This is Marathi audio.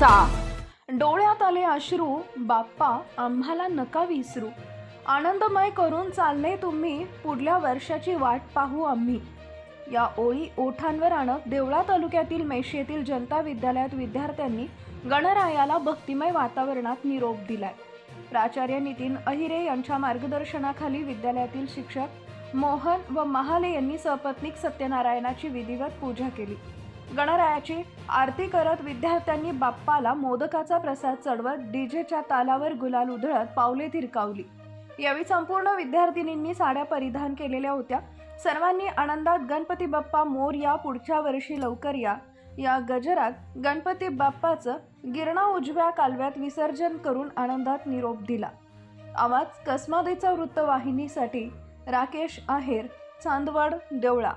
चा. डोळ्यात आले अश्रू बाप्पा आम्हाला नका विसरू. आनंदमय करून चालले तुम्ही पुढल्या वर्षाची वाट पाहू आम्ही. या ओळी ओठांवर आणत देवळा तालुक्यातील मेशी येथील जनता विद्यालयात विद्यार्थ्यांनी गणरायाला भक्तिमय वातावरणात निरोप दिलाय. प्राचार्य नितीन अहिरे यांच्या मार्गदर्शनाखाली विद्यालयातील शिक्षक मोहन व महाले यांनी सपत्नीक सत्यनारायणाची विधिवत पूजा केली. गणरायाची आरती करत विद्यार्थ्यांनी बाप्पाला मोदकाचा प्रसाद चढवत डीजेच्या तालावर गुलाल उधळत पावले थिरकावली. यावेळी संपूर्ण विद्यार्थिनींनी साड्या परिधान केलेल्या होत्या. सर्वांनी आनंदात गणपती बाप्पा मोर या पुढच्या वर्षी लवकर या. या गजरात गणपती बाप्पाचं गिरणा उजव्या कालव्यात विसर्जन करून आनंदात निरोप दिला. आवाज कसमादीचा वृत्तवाहिनीसाठी राकेश आहेर चांदवड देवळा.